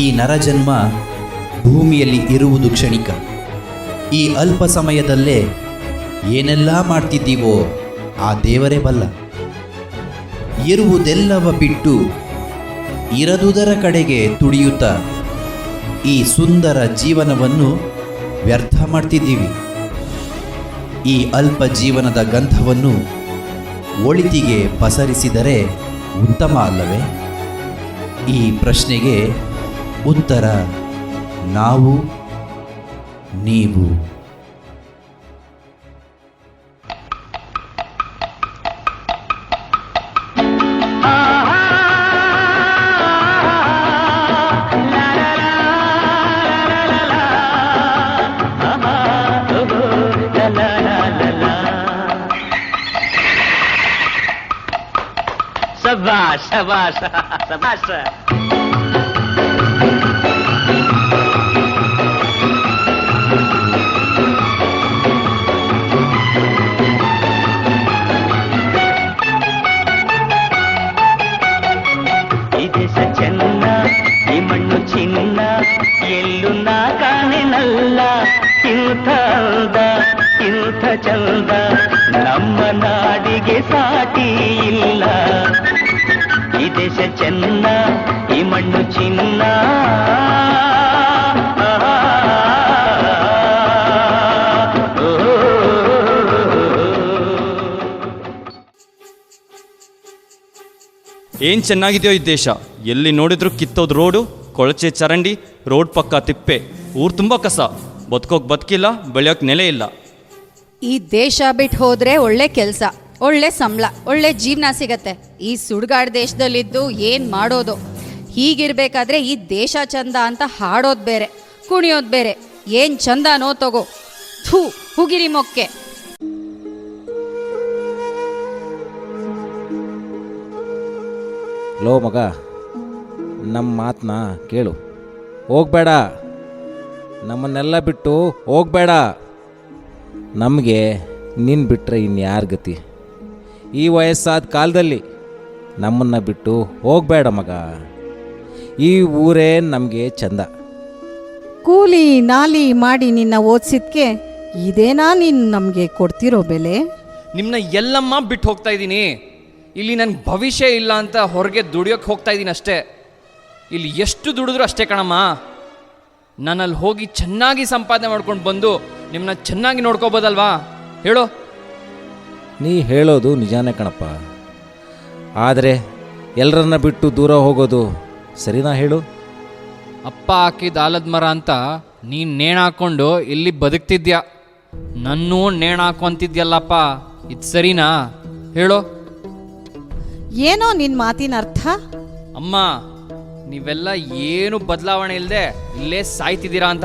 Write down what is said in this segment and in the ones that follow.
ಈ ನರಜನ್ಮ ಭೂಮಿಯಲ್ಲಿ ಇರುವುದು ಕ್ಷಣಿಕ. ಈ ಅಲ್ಪ ಸಮಯದಲ್ಲೇ ಏನೆಲ್ಲ ಮಾಡ್ತಿದ್ದೀವೋ ಆ ದೇವರೇ ಬಲ್ಲ. ಇರುವುದೆಲ್ಲವ ಬಿಟ್ಟು ಇರದುದರ ಕಡೆಗೆ ತುಡಿಯುತ್ತಾ ಈ ಸುಂದರ ಜೀವನವನ್ನು ವ್ಯರ್ಥ ಮಾಡ್ತಿದ್ದೀವಿ. ಈ ಅಲ್ಪ ಜೀವನದ ಗಂಧವನ್ನು ಒಳಿತಿಗೆ ಪಸರಿಸಿದರೆ ಉತ್ತಮ ಅಲ್ಲವೇ? ಈ ಪ್ರಶ್ನೆಗೆ ಉತ್ತರ ನಾವು ನೀವು ಶಬಾಷ್ ಶಬಾಷ್ ಶಬಾಷ್ ಏನು ಚೆನ್ನಾಗಿದೆಯೋ ಈ ದೇಶ? ಎಲ್ಲಿ ನೋಡಿದ್ರು ಕಿತ್ತೋದು ರೋಡು, ಕೊಳಚೆ ಚರಂಡಿ, ರೋಡ್ ಪಕ್ಕ ತಿಪ್ಪೆ. ಊರು ತುಂಬ ಕಸ. ಬದುಕೋಕೆ ಬದುಕಿಲ್ಲ, ಬೆಳೆಯೋಕೆ ನೆಲೆ ಇಲ್ಲ. ಈ ದೇಶ ಬಿಟ್ಟು ಹೋದ್ರೆ ಒಳ್ಳೆ ಕೆಲಸ, ಒಳ್ಳೆ ಸಂಬಳ, ಒಳ್ಳೆ ಜೀವನ ಸಿಗತ್ತೆ. ಈ ಸುಡ್ಗಾಡ್ ದೇಶದಲ್ಲಿದ್ದು ಏನು ಮಾಡೋದು? ಹೀಗಿರ್ಬೇಕಾದ್ರೆ ಈ ದೇಶ ಚಂದ ಅಂತ ಹಾಡೋದು ಬೇರೆ, ಕುಣಿಯೋದು ಬೇರೆ. ಏನು ಚಂದನೋ ತಗೋ. ಥೂ, ಹುಗಿರಿ ಮೊಕ್ಕೆ. ಲೋ ಮಗ ನಮ್ಮ ಮಾತನ್ನ ಕೇಳು. ಹೋಗ್ಬೇಡ. ನಮ್ಮನ್ನೆಲ್ಲ ಬಿಟ್ಟು ಹೋಗ್ಬೇಡ. ನಮಗೆ ನಿನ್ನ ಬಿಟ್ಟರೆ ಇನ್ಯಾರ ಗತಿ? ಈ ವಯಸ್ಸಾದ ಕಾಲದಲ್ಲಿ ನಮ್ಮನ್ನು ಬಿಟ್ಟು ಹೋಗ್ಬೇಡ ಮಗ. ಈ ಊರೇ ನಮಗೆ ಚಂದ. ಕೂಲಿ ನಾಲಿ ಮಾಡಿ ನಿನ್ನ ಓದಿಸಿದ್ಕೆ ಇದೇನಾ ನೀನು ನಮಗೆ ಕೊಡ್ತಿರೋ ಬೆಲೆ? ನಿಮ್ಮನ್ನ ಎಲ್ಲಮ್ಮ ಬಿಟ್ಟು ಹೋಗ್ತಾ ಇದ್ದೀನಿ. ಇಲ್ಲಿ ನನಗೆ ಭವಿಷ್ಯ ಇಲ್ಲ ಅಂತ ಹೊರಗೆ ದುಡಿಯೋಕೆ ಹೋಗ್ತಾ ಇದ್ದೀನಿ ಅಷ್ಟೇ. ಇಲ್ಲಿ ಎಷ್ಟು ದುಡಿದ್ರು ಅಷ್ಟೇ ಕಣಮ್ಮ. ನನ್ನಲ್ಲಿ ಹೋಗಿ ಚೆನ್ನಾಗಿ ಸಂಪಾದನೆ ಮಾಡ್ಕೊಂಡು ಬಂದು ನಿಮ್ಮನ್ನ ಚೆನ್ನಾಗಿ ನೋಡ್ಕೋಬೋದಲ್ವಾ? ಹೇಳು. ನೀ ಹೇಳೋದು ನಿಜಾನೇ ಕಣಪ್ಪ. ಆದರೆ ಎಲ್ಲರನ್ನ ಬಿಟ್ಟು ದೂರ ಹೋಗೋದು ಸರಿನಾ ಹೇಳು? ಅಪ್ಪ ಹಾಕಿದ ಆಲದ ಮರ ಅಂತ ನೀನು ನೇಣಾಕೊಂಡು ಇಲ್ಲಿ ಬದುಕ್ತಿದ್ಯಾ? ನನ್ನೂ ನೇಣು ಅಂತಿದ್ಯಲ್ಲಪ್ಪ ಇದು ಸರಿನಾ? ಹೇಳು. ಏನೋ ನಿನ್ನ ಮಾತಿನ ಅರ್ಥ? ಅಮ್ಮ ನೀವೆಲ್ಲ ಏನು ಬದಲಾವಣೆ ಇಲ್ಲದೆ ಇಲ್ಲೇ ಸಾಯ್ತಿದ್ದೀರಾ ಅಂತ.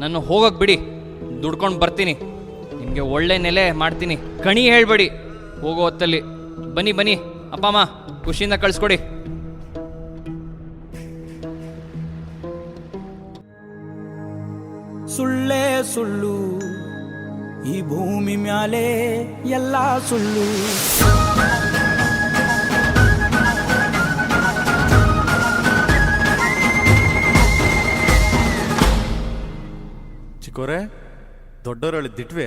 ನನ್ನ ಹೋಗಕ್ ಬಿಡಿ ದುಡ್ಕೊಂಡು ಬರ್ತೀನಿ. ನಿಮಗೆ ಒಳ್ಳೆ ನೆಲೆ ಮಾಡ್ತೀನಿ. ಕಣಿ ಹೇಳ್ಬೇಡಿ ಹೋಗೋ ಹೊತ್ತಲ್ಲಿ. ಬನ್ನಿ ಬನ್ನಿ ಅಪ್ಪ ಅಮ್ಮ ಖುಷಿಯಿಂದ ಕಳಿಸ್ಕೊಡಿ. ಸುಳ್ಳೇ ಸುಳ್ಳು ಈ ಭೂಮಿ ಮ್ಯಾಲೆ ಎಲ್ಲ ಸುಳ್ಳು. ಚಿಕ್ಕೋರೆ ದೊಡ್ಡವರಳಿ ದಿಟ್ವೆ.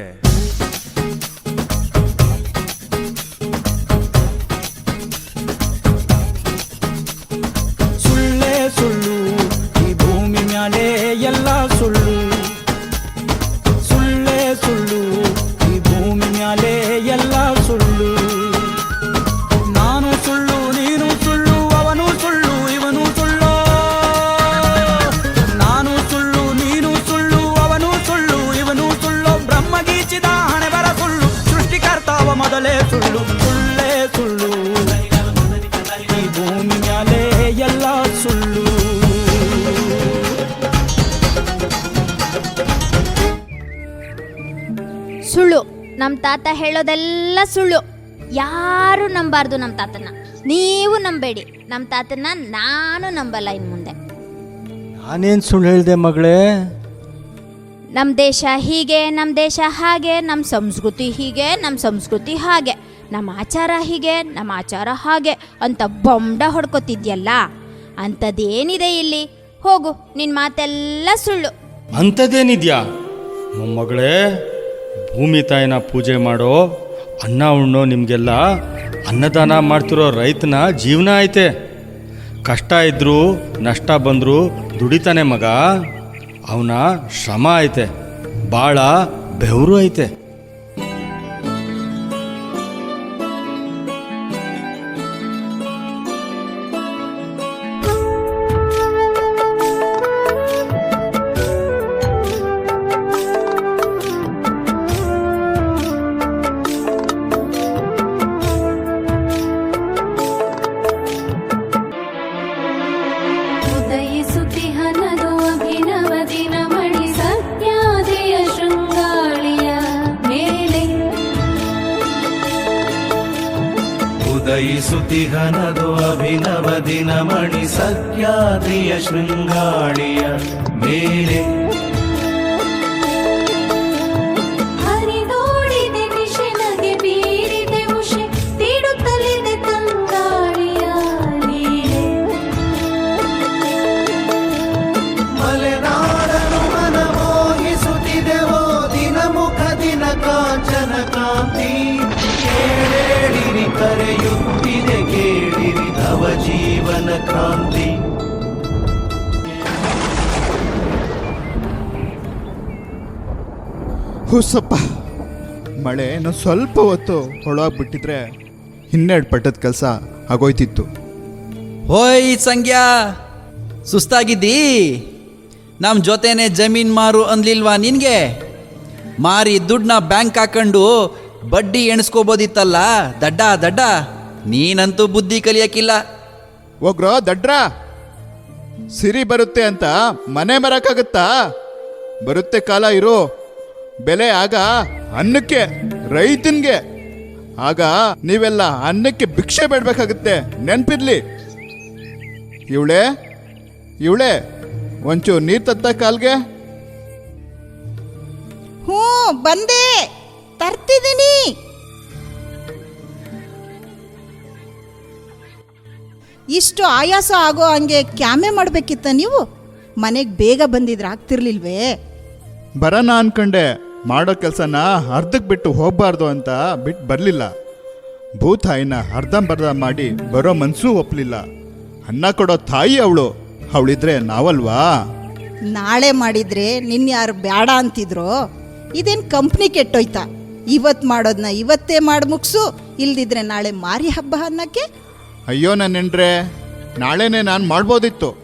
ನಮ್ಮ ತಾತ ಹೇಳೋದೆಲ್ಲ ಸುಳ್ಳು. ಯಾರು ನಂಬಾರ್ದು ನಮ್ಮ ತಾತನ ನೀವು ನಂಬೇಡಿ. ನಮ್ಮ ತಾತನ ನಾನು ನಂಬಲ್ಲ ಇನ್ನು ಮುಂದೆ. ನಾನೇನು ಸುಳ್ಳು ಹೇಳಿದೆ ಮಗಳೇ? ನಮ್ಮ ದೇಶ ಹೀಗೆ ನಮ್ಮ ದೇಶ ಹಾಗೆ ನಮ್ಮ ಸಂಸ್ಕೃತಿ ಹೀಗೆ ನಮ್ಮ ಸಂಸ್ಕೃತಿ ಹಾಗೆ. ನಮ್ಮ ಆಚಾರ ಹೀಗೆ ನಮ್ಮ ಆಚಾರ ಹಾಗೆ. ಅಂತ ಬೊಂಬ ಹೊಡ್ಕೊತಿದ್ಯಲ್ಲ? ಅಂಥದ್ದೇನಿದೆ ಇಲ್ಲಿ? ಹೋಗು ನಿನ್ ಮಾತೆಲ್ಲ ಸುಳ್ಳು. ಅಂಥದ್ದೇನಿದ್ಯಾ ಮೊಮ್ಮಗಳೇ ಭೂಮಿ ತಾಯಿನ ಪೂಜೆ ಮಾಡೋ ಅನ್ನ, ಉಣ್ಣೋ ನಿಮಗೆಲ್ಲ ಅನ್ನದಾನ ಮಾಡ್ತಿರೋ ರೈತನ ಜೀವನ ಐತೆ. ಕಷ್ಟ ಇದ್ದರೂ ನಷ್ಟ ಬಂದರೂ ದುಡಿತಾನೆ ಮಗ. ಅವನ ಶ್ರಮ ಐತೆ. ಭಾಳ ಬೆವರು ಐತೆ. ದಿನ ಶೃಂಗಾಳಿಯ ಮೇಲೆ. ಕಾಂಚನ ಕಾಂತಿ. ಕೇಳಿರಿ ಕರೆಯುತ್ತಿದೆ ಕೇಳಿರಿ ಜೀವನ ಕ್ರಾಂತಿ. ಹುಸಪ್ಪ ಮಳೆ ಏನೋ ಸ್ವಲ್ಪ ಹೊತ್ತು ಹೊಳೋಗ್ಬಿಟ್ಟಿದ್ರೆ ಇನ್ನೆರಡು ಪಟ್ಟದ ಕೆಲಸ ಆಗೋಯ್ತಿತ್ತು. ಹೋಯ್ ಸಂಗ್ಯಾ ಸುಸ್ತಾಗಿದ್ದೀ? ನಮ್ಮ ಜೊತೆನೆ ಜಮೀನ್ ಮಾರು ಅನ್ಲಿಲ್ವಾ ನಿನಗೆ? ಮಾರಿ ದುಡ್ಡನ್ನ ಬ್ಯಾಂಕ್ ಹಾಕೊಂಡು ಬಡ್ಡಿ ಎಣಿಸ್ಕೋಬೋದಿತ್ತಲ್ಲ ದಡ್ಡ ದಡ್ಡ? ನೀನಂತೂ ಬುದ್ಧಿ ಕಲಿಯಕ್ಕಿಲ್ಲ. ಹೋಗ್ರೋ ದಡ್ರ, ಸಿರಿ ಬರುತ್ತೆ ಅಂತ ಮನೆ ಮರಕ್ಕಾಗುತ್ತಾ? ಬರುತ್ತೆ ಕಾಲ ಇರು. ಬೆಲೆ ಆಗ ಅನ್ನಕ್ಕೆ, ರೈತನ್ಗೆ. ಆಗ ನೀವೆಲ್ಲ ಅನ್ನಕ್ಕೆ ಭಿಕ್ಷೆ ಬೇಡಬೇಕಾಗುತ್ತೆ. ನೆನ್ಪಿರ್ಲಿ. ಇವಳೆ ಇವಳೆ, ಒಂಚೂರು ನೀರು ತತ್ತ ಕಾಲ್ಗೆ. ಹ್ಞೂ, ಬಂದೆ. ತರ್ತಿದ್ದೀನಿ. ಇಷ್ಟು ಆಯಾಸ ಆಗೋ ಹಂಗೆ ಕ್ಯಾಮೆ ಮಾಡಬೇಕಿತ್ತ ನೀವು? ಮನೆಗೆ ಬೇಗ ಬಂದಿದ್ರೆ ಆಗ್ತಿರ್ಲಿಲ್ವೇ? ಬರೋಣ ಅನ್ಕಂಡೆ ಮಾಡೋ ಕೆಲಸನ ಅರ್ಧಕ್ಕೆ ಬಿಟ್ಟು ಹೋಗ್ಬಾರ್ದು ಅಂತ ಬಿಟ್ಟು ಬರಲಿಲ್ಲ. ಭೂತಾಯಿನ ಅರ್ಧಂಬರ್ಧ ಮಾಡಿ ಬರೋ ಮನ್ಸೂ ಒಪ್ಪಲಿಲ್ಲ ಅನ್ನ ಕೊಡೋ ತಾಯಿ ಅವಳು ಅವಳಿದ್ರೆ ನಾವಲ್ವಾ? ನಾಳೆ ಮಾಡಿದ್ರೆ ನಿನ್ನ ಯಾರು ಬೇಡ ಅಂತಿದ್ರು? ಇದೇನು ಕಂಪ್ನಿ ಕೆಟ್ಟೋಯ್ತಾ? ಇವತ್ತು ಮಾಡೋದನ್ನ ಇವತ್ತೇ ಮಾಡಿ ಮುಗಿಸು ಇಲ್ದಿದ್ರೆ ನಾಳೆ ಮಾರಿ ಹಬ್ಬ ಅನ್ನಕ್ಕೆ ಅಯ್ಯೋ ನನ್ನೆಂಡ್ರೆ ನಾಳೆನೇ ನಾನು ಮಾಡ್ಬೋದಿತ್ತು.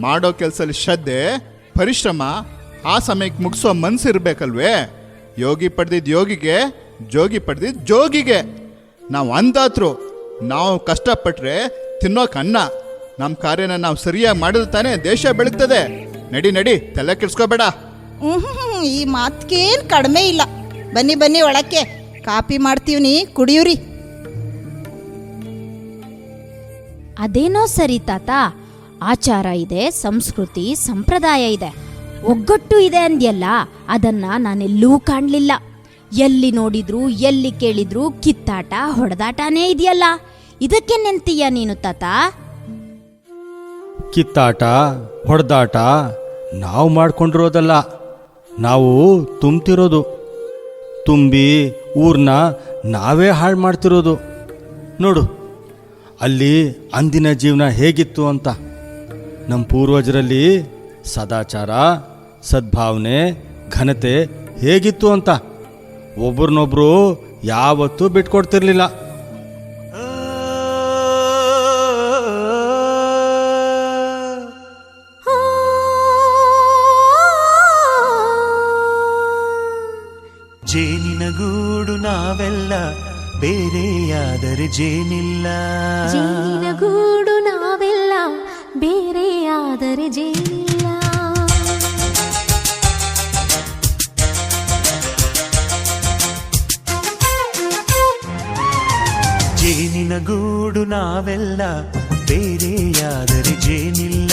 ಮಾಡೋ ಕೆಲಸದಲ್ಲಿ ಶ್ರದ್ಧೆ, ಪರಿಶ್ರಮ, ಆ ಸಮಯಕ್ಕೆ ಮುಗಿಸೋ ಮನಸ್ಸು ಇರಬೇಕಲ್ವೇ ಯೋಗಿ ಪಡೆದಿದ್ದ ಯೋಗಿಗೆ, ಜೋಗಿ ಪಡೆದಿದ್ದ ಜೋಗಿಗೆ. ನಾವು ಅಂದಾತ್ರು, ನಾವು ಕಷ್ಟಪಟ್ಟರೆ ತಿನ್ನೋಕೆ ಅನ್ನ. ನಮ್ಮ ಕಾರ್ಯನ ನಾವು ಸರಿಯಾಗಿ ಮಾಡಿದ್ರೆ ತಾನೇ ದೇಶ ಬೆಳಗ್ತದೆ. ನಡಿ ನಡಿ, ತಲೆ ಕೆಡ್ಸ್ಕೋಬೇಡ. ಈ ಮಾತ್ಕೇನು ಕಡಿಮೆ ಇಲ್ಲ. ಬನ್ನಿ ಬನ್ನಿ ಒಳಕ್ಕೆ. ಕಾಪಿ ಮಾಡ್ತೀವಿ ನೀ ಕುಡಿಯುರಿ. ಅದೇನೋ ಸರಿ ತಾತ. ಆಚಾರ ಇದೆ, ಸಂಸ್ಕೃತಿ, ಸಂಪ್ರದಾಯ ಇದೆ. ಒಗ್ಗಟ್ಟು ಇದೆ ಅಂದ್ಯಲ್ಲ, ಅದನ್ನ ನಾನೆಲ್ಲೂ ಕಾಣಲಿಲ್ಲ. ಎಲ್ಲಿ ನೋಡಿದ್ರು, ಎಲ್ಲಿ ಕೇಳಿದ್ರು ಕಿತ್ತಾಟ, ಹೊಡೆದಾಟನೇ ಇದೆಯಲ್ಲ. ಇದಕ್ಕೆ ನೆಂತೀಯ ನೀನು ತಾತ? ಕಿತ್ತಾಟ, ಹೊಡೆದಾಟ ನಾವು ಮಾಡ್ಕೊಂಡಿರೋದಲ್ಲ. ನಾವು ತುಂಬ್ತಿರೋದು. ತುಂಬಿ ಊರನ್ನ ನಾವೇ ಹಾಳು ಮಾಡ್ತಿರೋದು. ನೋಡು. ಅಲ್ಲಿ ಅಂದಿನ ಜೀವನ ಹೇಗಿತ್ತು ಅಂತ? ನಮ್ಮ ಪೂರ್ವಜರಲ್ಲಿ ಸದಾಚಾರ, ಸದ್ಭಾವನೆ, ಘನತೆ ಹೇಗಿತ್ತು ಅಂತ? ಒಬ್ರನ್ನೊಬ್ರು ಯಾವತ್ತೂ ಬಿಟ್ಕೊಡ್ತಿರ್ಲಿಲ್ಲ. ಬೇರೆಯಾದರೆ ಜೇನಿಲ್ಲ. ಜೇನಿನ ಗೂಡು ನಾವೆಲ್ಲ ಬೇರೆಯಾದರೆ ಜೇನಿಲ್ಲ. ಜೇನಿನ ಗೂಡು ನಾವೆಲ್ಲ ಬೇರೆಯಾದರೆ ಜೇನಿಲ್ಲ.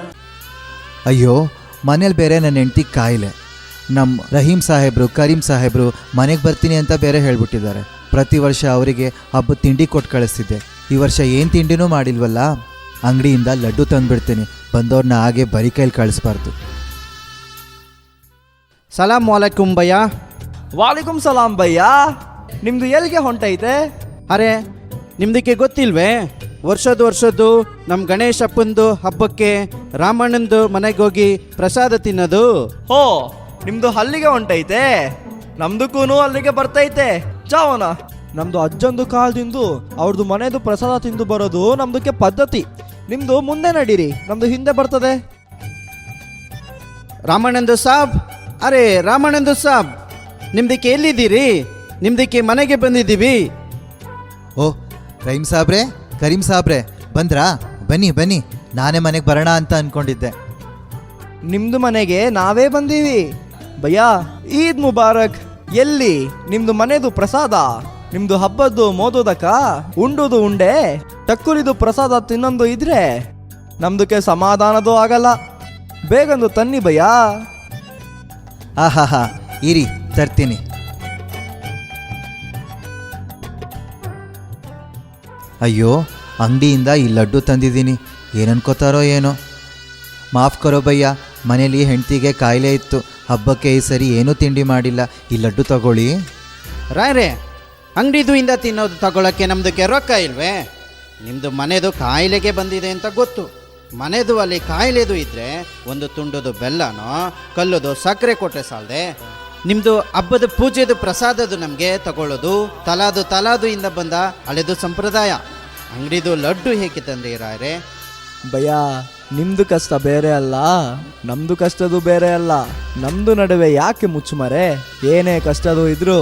ಅಯ್ಯೋ ಮನೇಲಿ ಬೇರೆ ನನ್ನ ಹೆಂಡ್ತಿ ಕಾಯಿಲೆ. ನಮ್ಮ ರಹೀಂ ಸಾಹೇಬ್ರು ಕರೀಂ ಸಾಹೇಬ್ರು ಮನೆಗೆ ಬರ್ತೀನಿ ಅಂತ ಬೇರೆ ಹೇಳ್ಬಿಟ್ಟಿದ್ದಾರೆ. ಪ್ರತಿ ವರ್ಷ ಅವರಿಗೆ ಹಬ್ಬ ತಿಂಡಿ ಕೊಟ್ಟು ಕಳಿಸ್ತಿದ್ದೆ. ಈ ವರ್ಷ ಏನು ತಿಂಡಿನೂ ಮಾಡಿಲ್ವಲ್ಲ? ಅಂಗಡಿಯಿಂದ ಲಡ್ಡು ತಂದುಬಿಡ್ತೀನಿ. ಬಂದವ್ರನ್ನ ಹಾಗೆ ಬರಿ ಕೈಲಿ ಕಳಿಸ್ಬಾರ್ದು. ಸಲಾಂ ವಾಲೇಕುಂ ಭಯ್ಯ. ವಾಲೇಕುಂ ಸಲಾಂ ಭಯ್ಯ. ನಿಮ್ದು ಎಲ್ಲಿಗೆ ಹೊಂಟೈತೆ? ಅರೆ ನಿಮ್ದಕ್ಕೆ ಗೊತ್ತಿಲ್ವೇ? ವರ್ಷದ ವರ್ಷದ್ದು ನಮ್ಮ ಗಣೇಶಪ್ಪಂದು ಹಬ್ಬಕ್ಕೆ ರಾಮಣ್ಣಂದು ಮನೆಗೆ ಹೋಗಿ ಪ್ರಸಾದ ತಿನ್ನೋದು. ಹೋ ನಿಮ್ದು ಅಲ್ಲಿಗೆ ಹೊಂಟೈತೆ. ನಮ್ದಕ್ಕೂ ಅಲ್ಲಿಗೆ ಬರ್ತೈತೆ. ಚಾವನ ನಮ್ದು ಅಜ್ಜಂದು ಕಾಲದಿಂದ ಅವ್ರದ್ದು ಮನೆದು ಪ್ರಸಾದ ತಿಂದು ಬರೋದು ನಮ್ದಕ್ಕೆ ಪದ್ಧತಿ. ನಿಮ್ದು ಮುಂದೆ ನಡೀರಿ ನಮ್ದು ಹಿಂದೆ ಬರ್ತದೆ. ರಾಮಣ್ಣಂದು ಸಾಬ್ ಅರೆ ರಾಮಣ್ಣಂದು ಸಾಬ್. ನಿಮ್ದಕ್ಕೆ ಎಲ್ಲಿದ್ದೀರಿ? ನಿಮ್ದಕ್ಕೆ ಮನೆಗೆ ಬಂದಿದ್ದೀವಿ. ಓ ರೈಮ್ ಸಾಬ್ರೆ ಕರೀಂ ಸಾಬ್ರೆ ಬಂದ್ರಾ? ಬನ್ನಿ ಬನ್ನಿ. ನಾನೇ ಮನೆಗೆ ಬರೋಣ ಅಂತ ಅಂದ್ಕೊಂಡಿದ್ದೆ ನಿಮ್ದು ಮನೆಗೆ ನಾವೇ ಬಂದೀವಿ. ಭಯ್ಯ ಈದ್ ಮುಬಾರಕ್. ಎಲ್ಲಿ? ನಿಮ್ದು ಮನೆದು ಪ್ರಸಾದ. ನಿಮ್ದು ಹಬ್ಬದ್ದು ಮೋದೋದಕ್ಕ ಉಂಡುದು ಉಂಡೆ. ಟಕ್ಕುಲಿದು ಪ್ರಸಾದ ತಿನ್ನೊಂದು ಇದ್ರೆ ನಮ್ದಕ್ಕೆ ಸಮಾಧಾನದೂ ಆಗಲ್ಲ. ಬೇಗಂದು ತನ್ನಿ ಭಯ್ಯ. ಆಹಾಹಾ ಇರಿ ತರ್ತೀನಿ. ಅಯ್ಯೋ, ಅಂಗಡಿಯಿಂದ ಈ ಲಡ್ಡು ತಂದಿದ್ದೀನಿ. ಏನನ್ಕೋತಾರೋ ಏನೋ. ಮಾಫ್ ಕರೋ ಭಯ್ಯ, ಮನೇಲಿ ಹೆಂಡ್ತಿಗೆ ಕಾಯಿಲೆ ಇತ್ತು. ಹಬ್ಬಕ್ಕೆ ಈ ಸರಿ ಏನೂ ತಿಂಡಿ ಮಾಡಿಲ್ಲ. ಈ ಲಡ್ಡು ತಗೊಳ್ಳಿ. ರಾಯ್ರೆ ಅಂಗಡಿದು ಇಂದ ತಿನ್ನೋದು ತಗೊಳಕ್ಕೆ ನಮ್ದಕ್ಕೆ ರೊಕ್ಕ ಇಲ್ವೇ? ನಿಮ್ಮದು ಮನೆದು ಕಾಯಿಲೆಗೆ ಬಂದಿದೆ ಅಂತ ಗೊತ್ತು. ಮನೆದು ಅಲ್ಲಿ ಕಾಯಿಲೆದು ಇದ್ರೆ, ಒಂದು ತುಂಡದು ಬೆಲ್ಲನೋ, ಕಲ್ಲುದು ಸಕ್ಕರೆ ಕೊಟ್ಟರೆ ಸಾಲದೆ? ನಿಮ್ದು ಹಬ್ಬದ ಪೂಜೆದು ಪ್ರಸಾದದು ನಮಗೆ ತಗೊಳ್ಳೋದು ತಲಾದು ತಲಾದು ಇಂದ ಬಂದ ಹಳೆದು ಸಂಪ್ರದಾಯ. ಅಂಗಡಿದು ಲಡ್ಡು ಹೇಗೆ ತಂದಿರಾರೆ? ಭಯ ನಿಮ್ಮದು ನಿಮ್ದು ಕಷ್ಟ ಬೇರೆ ಅಲ್ಲ ನಮ್ದು ಕಷ್ಟದು ಬೇರೆ ಅಲ್ಲ ನಮ್ದು ನಡುವೆ ಯಾಕೆ ಮುಚ್ಚುಮರೆ? ಏನೇ ಕಷ್ಟದು ಇದ್ರು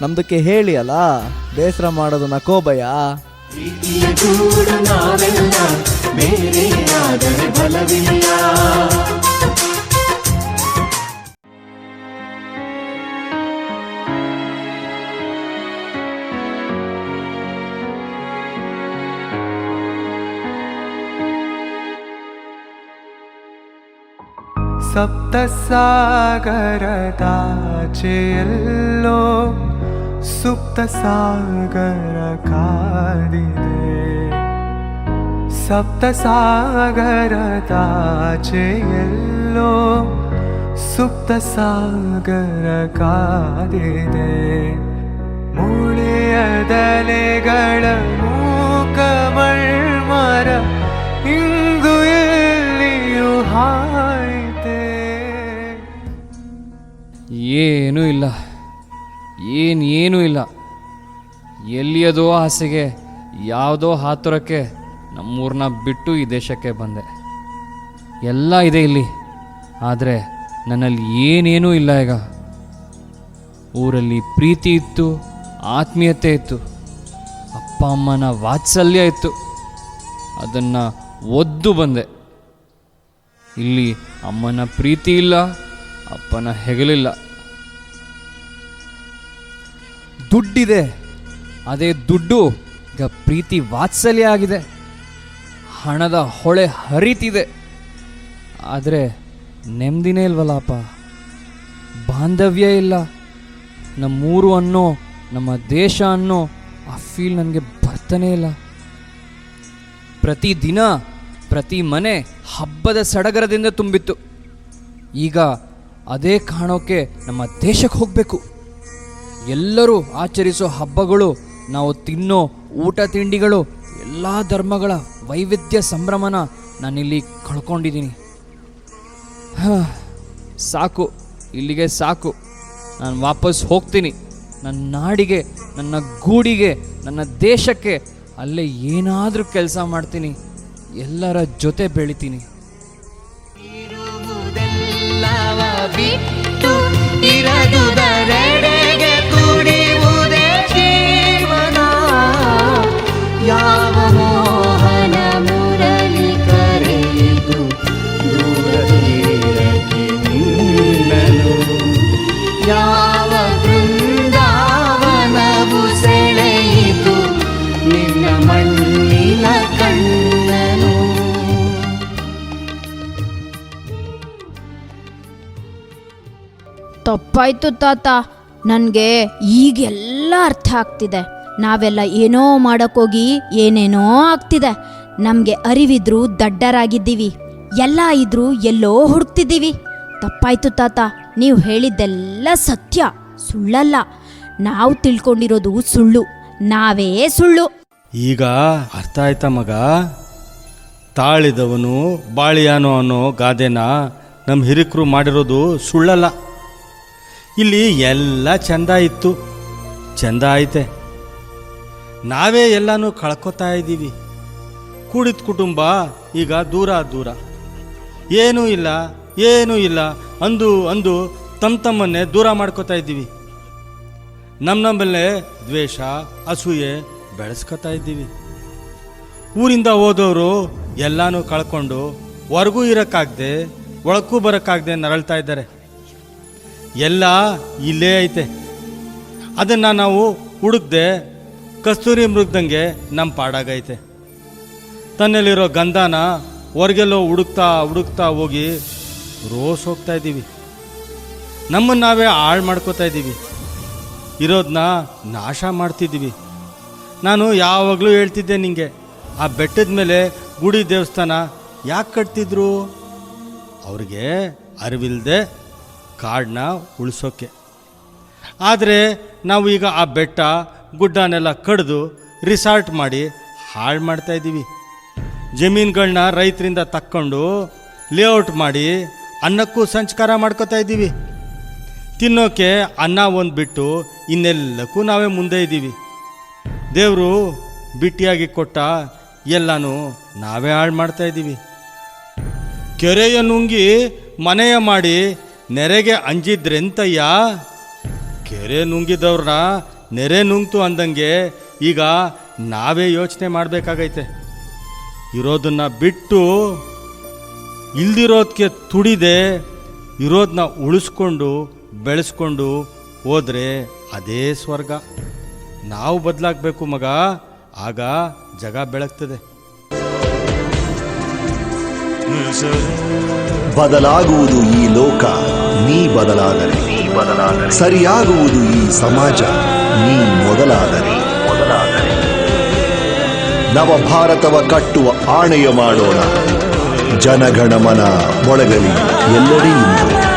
ನಮ್ದಕ್ಕೆ ಹೇಳಿ ಅಲ್ಲ ಬೇಸರ ಮಾಡೋದು ನಕೋ ಭಯ. ಪ್ರೀತಿಯ ಸಪ್ತಸಾಗರದಾಚೆಯಲ್ಲೋ ಸುಪ್ತ ಸಾಗರ ಕಾದಿದೆ ಸಪ್ತ ಸಾಗರದಾಚೆಯಲ್ಲೋ ಸುಪ್ತ ಸಾಗರ ಕಾದಿದೆ ಮೂಳೆಯದಲೆಗಳ ಮೂಕಮಳ್ಮರ ಇಂದು ಏನೂ ಇಲ್ಲ. ಏನು ಏನೂ ಇಲ್ಲ. ಎಲ್ಲಿಯದೋ ಆಸೆಗೆ ಯಾವುದೋ ಹಾತುರಕ್ಕೆ ನಮ್ಮೂರನ್ನ ಬಿಟ್ಟು ಈ ದೇಶಕ್ಕೆ ಬಂದೆ. ಎಲ್ಲ ಇದೆ ಇಲ್ಲಿ. ಆದರೆ ನನ್ನಲ್ಲಿ ಏನೇನೂ ಇಲ್ಲ ಈಗ. ಊರಲ್ಲಿ ಪ್ರೀತಿ ಇತ್ತು, ಆತ್ಮೀಯತೆ ಇತ್ತು. ಅಪ್ಪ ಅಮ್ಮನ ವಾತ್ಸಲ್ಯ ಇತ್ತು. ಅದನ್ನು ಒದ್ದು ಬಂದೆ. ಇಲ್ಲಿ ಅಮ್ಮನ ಪ್ರೀತಿ ಇಲ್ಲ, ಅಪ್ಪನ ಹೆಗಲಿಲ್ಲ. ದುಡ್ಡಿದೆ. ಅದೇ ದುಡ್ಡು ಈಗ ಪ್ರೀತಿ ವಾತ್ಸಲ್ಯ ಆಗಿದೆ. ಹಣದ ಹೊಳೆ ಹರಿತಿದೆ. ಆದರೆ ನೆಮ್ಮದಿನೇ ಇಲ್ವಲ್ಲಪ್ಪ. ಬಾಂಧವ್ಯ ಇಲ್ಲ. ನಮ್ಮೂರು ಅನ್ನೋ, ನಮ್ಮ ದೇಶ ಅನ್ನೋ ಆ ಫೀಲ್ ನನಗೆ ಬರ್ತಾನೇ ಇಲ್ಲ. ಪ್ರತಿದಿನ ಪ್ರತಿ ಮನೆ ಹಬ್ಬದ ಸಡಗರದಿಂದ ತುಂಬಿತ್ತು. ಈಗ ಅದೇ ಕಾಣೋಕೆ ನಮ್ಮ ದೇಶಕ್ಕೆ ಹೋಗಬೇಕು. ಎಲ್ಲರೂ ಆಚರಿಸೋ ಹಬ್ಬಗಳು, ನಾವು ತಿನ್ನೋ ಊಟ ತಿಂಡಿಗಳು, ಎಲ್ಲ ಧರ್ಮಗಳ ವೈವಿಧ್ಯ ಸಂಭ್ರಮನ ನಾನಿಲ್ಲಿ ಕಳ್ಕೊಂಡಿದ್ದೀನಿ. ಸಾಕು, ಇಲ್ಲಿಗೆ ಸಾಕು. ನಾನು ವಾಪಸ್ ಹೋಗ್ತೀನಿ. ನನ್ನ ನಾಡಿಗೆ, ನನ್ನ ಗೂಡಿಗೆ, ನನ್ನ ದೇಶಕ್ಕೆ ಅಲ್ಲೇ ಏನಾದರೂ ಕೆಲಸ ಮಾಡ್ತೀನಿ. ಎಲ್ಲರ ಜೊತೆ ಬೆಳಿತೀನಿ. ಎಲ್ಲವ ತಪ್ಪಾಯ್ತು ತಾತ. ನನಗೆ ಈಗೆಲ್ಲ ಅರ್ಥ ಆಗ್ತಿದೆ. ನಾವೆಲ್ಲ ಏನೋ ಮಾಡೋಕ್ಕೋಗಿ ಏನೇನೋ ಆಗ್ತಿದೆ. ನಮಗೆ ಅರಿವಿದ್ರು ದಡ್ಡರಾಗಿದ್ದೀವಿ. ಎಲ್ಲ ಇದ್ರೂ ಎಲ್ಲೋ ಹುಡುಕ್ತಿದ್ದೀವಿ. ತಪ್ಪಾಯ್ತು ತಾತ. ನೀವು ಹೇಳಿದ್ದೆಲ್ಲ ಸತ್ಯ. ಸುಳ್ಳಲ್ಲ. ನಾವು ತಿಳ್ಕೊಂಡಿರೋದು ಸುಳ್ಳು. ನಾವೇ ಸುಳ್ಳು. ಈಗ ಅರ್ಥ ಆಯ್ತಾ ಮಗ? ತಾಳಿದವನು ಬಾಳಿಯಾನೋ ಅನ್ನೋ ಗಾದೆನ ನಮ್ಮ ಹಿರಿಕರು ಮಾಡಿರೋದು ಸುಳ್ಳಲ್ಲ. ಇಲ್ಲಿ ಎಲ್ಲ ಚಂದ ಇತ್ತು. ಚಂದ ಐತೆ. ನಾವೇ ಎಲ್ಲನೂ ಕಳ್ಕೊತಾ ಇದ್ದೀವಿ. ಕೂಡಿದ ಕುಟುಂಬ ಈಗ ದೂರ ದೂರ. ಏನೂ ಇಲ್ಲ ಏನೂ ಇಲ್ಲ ಅಂದು ಅಂದು ತಮ್ಮ ತಮ್ಮನ್ನೇ ದೂರ ಮಾಡ್ಕೋತಾ ಇದ್ದೀವಿ. ನಮ್ಮ ನಮ್ಮಲ್ಲೇ ದ್ವೇಷ, ಅಸೂಯೆ ಬೆಳೆಸ್ಕೋತಾ ಇದ್ದೀವಿ. ಊರಿಂದ ಹೋದವರು ಎಲ್ಲನೂ ಕಳ್ಕೊಂಡು ಹೊರಗೂ ಇರೋಕ್ಕಾಗದೆ, ಒಳಕ್ಕೂ ಬರೋಕ್ಕಾಗದೆ ನರಳ್ತಾ ಇದ್ದಾರೆ. ಎಲ್ಲ ಇಲ್ಲೇ ಐತೆ. ಅದನ್ನು ನಾವು ಹುಡುಕ್ದೆ ಕಸ್ತೂರಿ ಮೃಗ್ದಂಗೆ ನಮ್ಮ ಪಾಡಾಗೈತೆ. ತನ್ನಲ್ಲಿರೋ ಗಂಧನ ಹೊರಗೆಲ್ಲೋ ಹುಡುಕ್ತಾ ಹುಡುಕ್ತಾ ಹೋಗಿ ರೋಸ್ ಹೋಗ್ತಾ ಇದ್ದೀವಿ. ನಮ್ಮನ್ನು ನಾವೇ ಹಾಳು ಮಾಡ್ಕೋತಾ ಇದ್ದೀವಿ. ಇರೋದನ್ನ ನಾಶ ಮಾಡ್ತಿದ್ದೀವಿ. ನಾನು ಯಾವಾಗಲೂ ಹೇಳ್ತಿದ್ದೆ ನಿಮಗೆ ಆ ಬೆಟ್ಟದ ಮೇಲೆ ಗುಡಿ ದೇವಸ್ಥಾನ ಯಾಕೆ ಕಟ್ತಿದ್ರು? ಅವ್ರಿಗೆ ಅರಿವಿಲ್ಲದೆ ಕಾಡನ್ನ ಉಳಿಸೋಕ್ಕೆ ಆದರೆ ನಾವು ಈಗ ಆ ಬೆಟ್ಟ, ಗುಡ್ಡನೆಲ್ಲ ಕಡಿದು ರಿಸಾರ್ಟ್ ಮಾಡಿ ಹಾಳು ಮಾಡ್ತಾ ಇದ್ದೀವಿ. ಜಮೀನುಗಳನ್ನ ರೈತರಿಂದ ತಕ್ಕೊಂಡು ಲೇಔಟ್ ಮಾಡಿ ಅನ್ನಕ್ಕೂ ಸಂಚಕಾರ ಮಾಡ್ಕೋತಾ ಇದ್ದೀವಿ. ತಿನ್ನೋಕೆ ಅನ್ನ ಒಂದು ಬಿಟ್ಟು ಇನ್ನೆಲ್ಲಕ್ಕೂ ನಾವೇ ಮುಂದೆ ಇದ್ದೀವಿ. ದೇವರು ಬಿಟ್ಟಿಯಾಗಿ ಕೊಟ್ಟ ಎಲ್ಲನೂ ನಾವೇ ಹಾಳು ಮಾಡ್ತಾಯಿದ್ದೀವಿ ಕೆರೆಯ ನುಂಗಿ ಮನೆಯ ಮಾಡಿ ನೆರೆಗೆ ಅಂಜಿದ್ರೆಂತಯ್ಯ? ಕೆರೆ ನುಂಗಿದವ್ರನ್ನ ನೆರೆ ನುಂಗ್ತು ಅಂದಂಗೆ ಈಗ ನಾವೇ ಯೋಚನೆ ಮಾಡಬೇಕಾಗೈತೆ. ಇರೋದನ್ನ ಬಿಟ್ಟು ಇಲ್ದಿರೋದಕ್ಕೆ ತುಡಿದೆ ಇರೋದನ್ನ ಉಳಿಸ್ಕೊಂಡು, ಬೆಳೆಸ್ಕೊಂಡು ಹೋದರೆ ಅದೇ ಸ್ವರ್ಗ. ನಾವು ಬದಲಾಗಬೇಕು ಮಗ, ಆಗ ಜಗ ಬೆಳಗ್ತದೆ. ಬದಲಾಗುವುದು ಈ ಲೋಕ. ನೀ ಬದಲಾದರೆ. ಸರಿಯಾಗುವುದು ಈ ಸಮಾಜ ನೀ ಮೊದಲಾದರೆ. ನವ ಭಾರತವ ಕಟ್ಟುವ ಆಣೆಯ ಮಾಡೋಣ. ಜನಗಣಮನ ಒಳಗಲಿ ಎಲ್ಲೆಡೆಯಿಂದ